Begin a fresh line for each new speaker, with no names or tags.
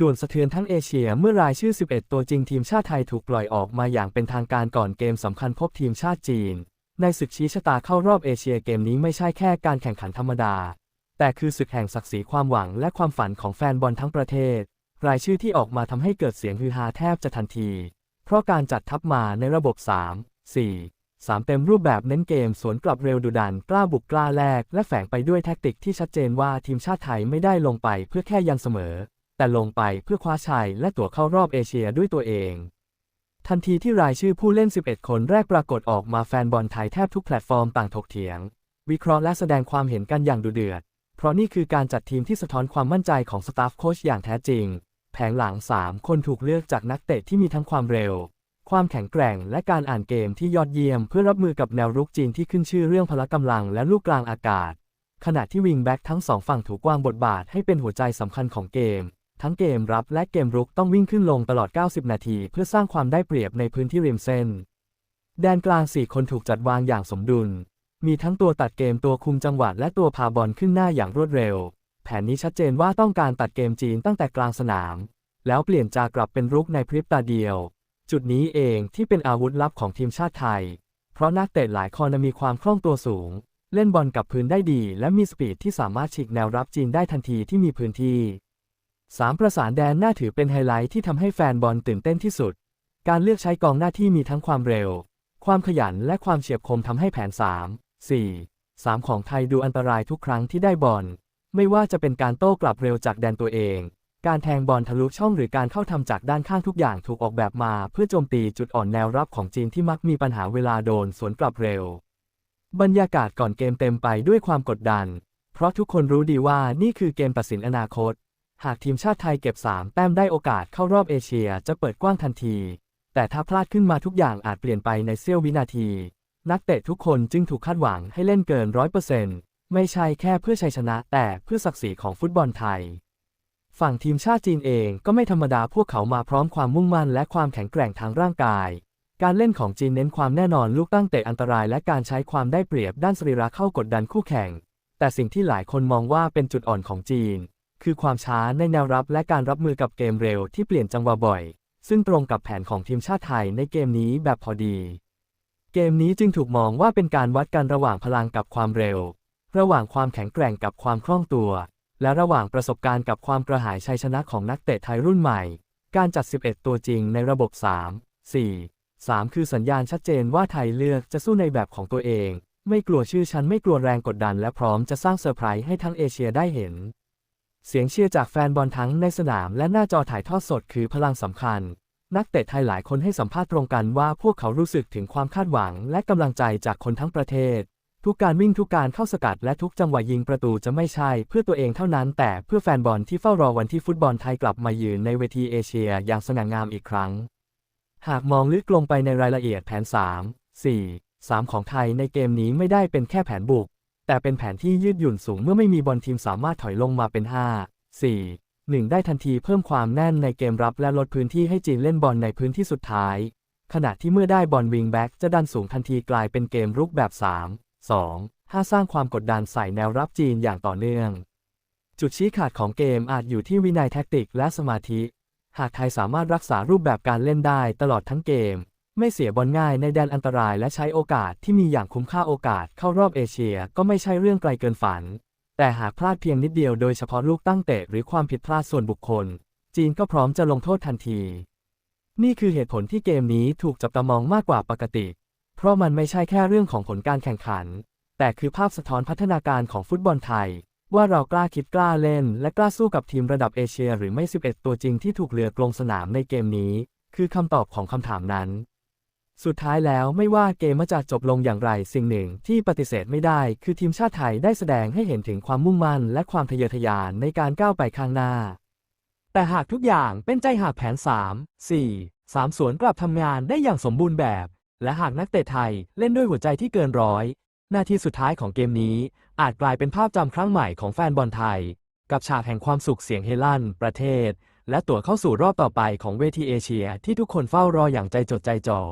ด่วนสะเทือนทั้งเอเชียเมื่อรายชื่อ 11 ตัวจริงทีมชาติไทยถูกปล่อยออกมาอย่างเป็นทางการก่อนเกมสำคัญพบทีมชาติจีน ในศึกชี้ชะตาเข้ารอบเอเชียเกมนี้ไม่ใช่แค่การแข่งขันธรรมดา แต่คือศึกแห่งศักดิ์ศรีความหวังและความฝันของแฟนบอลทั้งประเทศ รายชื่อที่ออกมาทำให้เกิดเสียงฮือฮาแทบจะทันที เพราะการจัดทัพมาในระบบ 3 4 3 เต็มรูปแบบเน้นเกมสวนกลับเร็วดุดันกล้าบุกกล้าแลกและแฝงไปด้วยแท็กติกที่ชัดเจนว่าทีมชาติไทยไม่ได้ลงไปเพื่อแค่ยันเสมอ แต่ลงไปเพื่อคว้าชัยและตั๋วเข้ารอบเอเชียด้วยตัวเอง ทันทีที่รายชื่อผู้เล่น 11 คนแรกปรากฏออกมาแฟนบอลไทยแทบทุกแพลตฟอร์มต่างถกเถียง วิเคราะห์และแสดงความเห็นกันอย่างดุเดือด เพราะนี่คือการจัดทีมที่สะท้อนความมั่นใจของสตาฟโค้ชอย่างแท้จริง แผงหลัง 3 คนถูกเลือกจากนักเตะที่มีทั้งความเร็ว ความแข็งแกร่ง และการอ่านเกมที่ยอดเยี่ยมเพื่อรับมือกับแนวรุกจีนที่ขึ้นชื่อเรื่องพละกำลังและลูกกลางอากาศขณะที่วิงแบ็กทั้งสองฝั่งถูกวางบทบาทให้เป็นหัวใจสำคัญของเกม ทั้งเกมรับและเกมรุกต้องวิ่งขึ้นลงตลอด 90 นาที เพื่อสร้างความได้เปรียบในพื้นที่ริมเส้น แดนกลาง 4 คนถูกจัดวางอย่างสมดุล มีทั้งตัวตัดเกมตัวคุมจังหวะและตัวพาบอลขึ้นหน้าอย่างรวดเร็ว แผนนี้ชัดเจนว่าต้องการตัดเกมจีนตั้งแต่กลางสนาม แล้วเปลี่ยนจากกลับเป็นรุกในพริบตาเดียว จุดนี้เองที่เป็นอาวุธลับของทีมชาติไทย เพราะนักเตะหลายคนมีความคล่องตัวสูง เล่นบอลกับพื้นได้ดี และมีสปีดที่สามารถฉีกแนวรับจีนได้ทันทีที่มีพื้นที่ 3 ประสานแดนน่าถือเป็นไฮไลท์ที่ทำให้แฟนบอลตื่นเต้นที่สุด การเลือกใช้กองหน้าที่มีทั้งความเร็ว ความขยันและความเฉียบคมทำให้แผน 3 4 3 ของไทยดูอันตรายทุกครั้งที่ได้บอล ไม่ว่าจะเป็นการโต้กลับเร็วจากแดนตัวเอง การแทงบอลทะลุช่องหรือการเข้าทำจากด้านข้างทุกอย่างถูกออกแบบมาเพื่อโจมตีจุดอ่อนแนวรับของจีนที่มักมีปัญหาเวลาโดนสวนกลับเร็ว บรรยากาศก่อนเกมเต็มไปด้วยความกดดัน เพราะทุกคนรู้ดีว่านี่คือเกมตัดสินอนาคต หากทีมชาติไทยเก็บ 3 แต้มได้โอกาสเข้ารอบเอเชียจะเปิดกว้างทันที แต่ถ้าพลาดขึ้นมาทุกอย่างอาจเปลี่ยนไปในเสี้ยววินาที นักเตะทุกคนจึงถูกคาดหวังให้เล่นเกินร้อยเปอร์เซ็นต์ไม่ใช่แค่เพื่อชัยชนะแต่เพื่อศักดิ์ศรีของฟุตบอลไทย ฝั่งทีมชาติจีนเองก็ไม่ธรรมดาพวกเขามาพร้อมความมุ่งมั่นและความแข็งแกร่งทางร่างกาย การเล่นของจีนเน้นความแน่นอนลูกตั้งเตะอันตรายและการใช้ความได้เปรียบด้านสรีระเข้ากดดันคู่แข่ง แต่สิ่งที่หลายคนมองว่าเป็นจุดอ่อนของจีน คือความช้าในแนวรับและการรับมือกับเกมเร็วที่เปลี่ยนจังหวะบ่อย ซึ่งตรงกับแผนของทีมชาติไทยในเกมนี้แบบพอดี เกมนี้จึงถูกมองว่าเป็นการวัดกันระหว่างพลังกับความเร็ว ระหว่างความแข็งแกร่งกับความคล่องตัว และระหว่างประสบการณ์กับความกระหายชัยชนะของนักเตะไทยรุ่นใหม่ การจัด 11 ตัวจริงในระบบ 3 4 3 คือสัญญาณชัดเจนว่าไทยเลือกจะสู้ในแบบของตัวเอง ไม่กลัวชื่อชั้นไม่กลัวแรงกดดันและพร้อมจะสร้างเซอร์ไพรส์ให้ทั้งเอเชียได้เห็น เสียงเชียร์จากแฟนบอลทั้งในสนามและหน้าจอถ่ายทอดสดคือพลังสำคัญ นักเตะไทยหลายคนให้สัมภาษณ์ตรงกันว่าพวกเขารู้สึกถึงความคาดหวังและกำลังใจจากคนทั้งประเทศ ทุกการวิ่งทุกการเข้าสกัดและทุกจังหวะยิงประตูจะไม่ใช่เพื่อตัวเองเท่านั้น แต่เพื่อแฟนบอลที่เฝ้ารอวันที่ฟุตบอลไทยกลับมายืนในเวทีเอเชียอย่างสง่างามอีกครั้ง หากมองลึกลงไปในรายละเอียดแผน 3 4 3 ของไทยในเกมนี้ไม่ได้เป็นแค่แผนบุก แต่เป็นแผนที่ยืดหยุ่นสูงเมื่อไม่มีบอลทีมสามารถถอยลงมาเป็น 5 4 1 ได้ทันทีเพิ่มความแน่นในเกมรับและลดพื้นที่ให้จีนเล่นบอลในพื้นที่สุดท้าย ขณะที่เมื่อได้บอลวิงแบ็กจะดันสูงทันทีกลายเป็นเกมรุกแบบ 3 2 5 สร้างความกดดันใส่แนวรับจีนอย่างต่อเนื่อง จุดชี้ขาดของเกมอาจอยู่ที่วินัยแท็กติกและสมาธิ หากไทยสามารถรักษารูปแบบการเล่นได้ตลอดทั้งเกม ไม่เสียบอลง่ายในแดนอันตรายและใช้โอกาสที่มีอย่างคุ้มค่าโอกาสเข้ารอบเอเชียก็ไม่ใช่เรื่องไกลเกินฝัน แต่หากพลาดเพียงนิดเดียวโดยเฉพาะลูกตั้งเตะหรือความผิดพลาดส่วนบุคคล จีนก็พร้อมจะลงโทษทันที นี่คือเหตุผลที่เกมนี้ถูกจับตามองมากกว่าปกติ เพราะมันไม่ใช่แค่เรื่องของผลการแข่งขัน แต่คือภาพสะท้อนพัฒนาการของฟุตบอลไทย ว่าเรากล้าคิดกล้าเล่น และกล้าสู้กับทีมระดับเอเชีย หรือไม่ 11 ตัวจริงที่ถูกเลือกลงสนามในเกมนี้ คือคำตอบของคำถามนั้น สุดท้ายแล้วไม่ว่าเกมจะจบลงอย่างไรสิ่งหนึ่งที่ปฏิเสธไม่ได้ คือทีมชาติไทยได้แสดงให้เห็นถึงความมุ่งมั่น และความทะเยอทะยานในการก้าวไปข้างหน้า แต่หากทุกอย่างเป็นใจหากแผน 3 4 3สวนกลับทำงานได้อย่างสมบูรณ์แบบ และหากนักเตะไทยเล่นด้วยหัวใจที่เกินร้อย นาทีสุดท้ายของเกมนี้ อาจกลายเป็นภาพจำครั้งใหม่ของแฟนบอลไทย กับฉากแห่งความสุขเสียงเฮลั่นประเทศ และตั๋วเข้าสู่รอบต่อไปของเวทีเอเชียที่ทุกคนเฝ้ารออย่างใจจดใจจ่อ